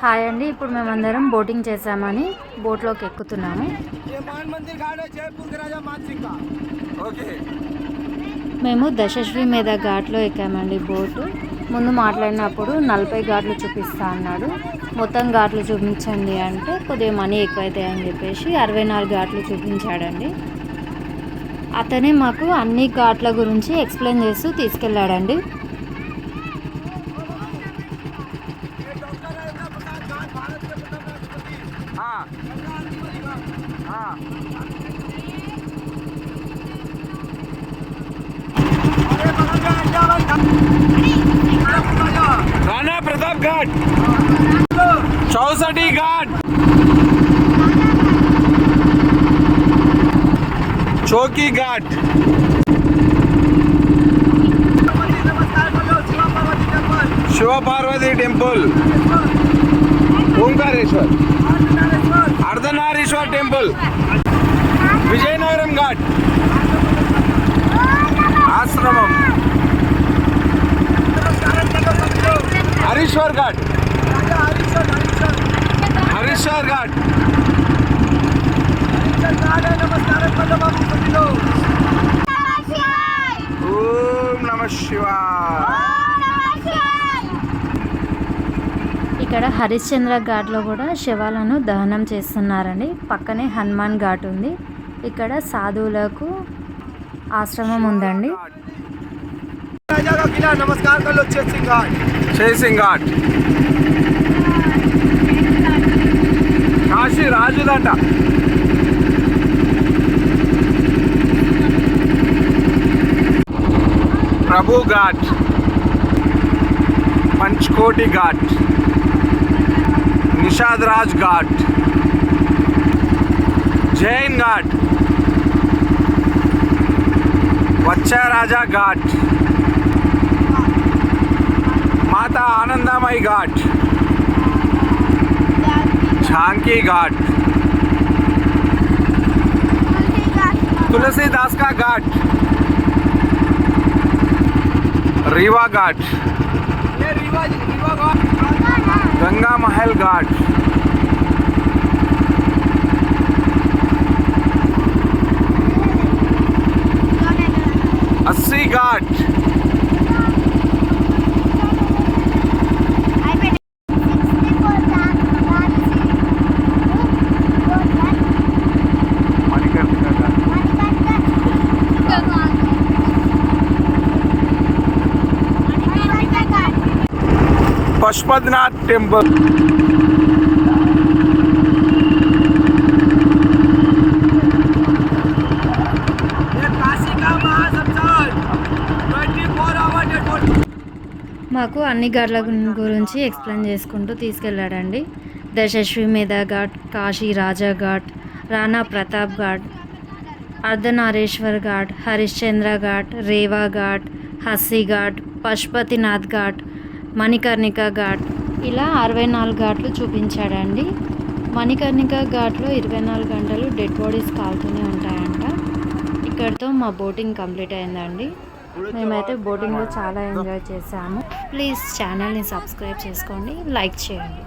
Hi అండి ఇప్పుడు మేమందరం బోటింగ్ చేసామని బోట్లోకి ఎక్కుతున్నాము. మేము దశశ్రీ మీద ఘాట్లో ఎక్కామండి బోటు. ముందు మాట్లాడినప్పుడు నలభై ఘాట్లు చూపిస్తా అన్నాడు. మొత్తం ఘాట్లు చూపించండి అంటే కొద్దిగా మనీ ఎక్కువైతాయి అని చెప్పేసి అరవై నాలుగు ఘాట్లు చూపించాడండి. అతనే మాకు అన్ని ఘాట్ల గురించి ఎక్స్ప్లెయిన్ చేస్తూ తీసుకెళ్ళాడండి. राणा प्रताप घाट। चौसठी घाट। चौकी घाट। शिव पार्वती टेंपल। ओंकारेश्वर। अर्धनारीश्वर टेम्पल విజయనగరం ఘాట్ ఆశ్రమం హరీశ్వర్ ఘాట్ హరీశ్వర్ ఘాట్ ఓం నమ శివాయ ఇక్కడ హరిశ్చంద్ర ఘాట్లో కూడా శవాలను దహనం చేస్తున్నారండి. పక్కనే హనుమాన్ ఘాట్ ఉంది. ఇక్కడ సాధువులకు ఆశ్రమం ఉందండి. రాజుదంట ప్రభు ఘాట్. పంచ్కోటి ఘాట్. प्रसाद राज घाट जैन घाट वच्चा राजा घाट। माता आनंदामयी घाट। झांकी घाट। तुलसीदास का घाट। रीवा घाट। ये रीवा जी। गंगा महल घाट अस्सी घाट పశుపతినాథ్ టెంపుల్. మాకు అన్ని గడ్ల గురించి ఎక్స్ప్లెయిన్ చేసుకుంటూ తీసుకెళ్ళాడండి. దశశ్వమేధ ఘాట్ కాశీ రాజా ఘాట్ రాణా ప్రతాప్ ఘాట్ అర్ధనారేశ్వర్ ఘాట్ హరిశ్చంద్ర ఘాట్ రేవా ఘాట్ హస్సీ ఘాట్ పశుపతినాథ్ ఘాట్ మణికర్ణిక ఘాట్. ఇలా అరవై నాలుగు ఘాట్లు చూపించాడండి. మణికర్ణిక ఘాట్లో ఇరవై నాలుగు గంటలు డెడ్ బాడీస్ కాలుతూనే ఉంటాయంట. ఇక్కడితో మా బోటింగ్ కంప్లీట్ అయిందండి. మేమైతే బోటింగ్లో చాలా ఎంజాయ్ చేసాము ప్లీజ్ ఛానల్ని సబ్స్క్రైబ్ చేసుకోండి. లైక్ చేయండి.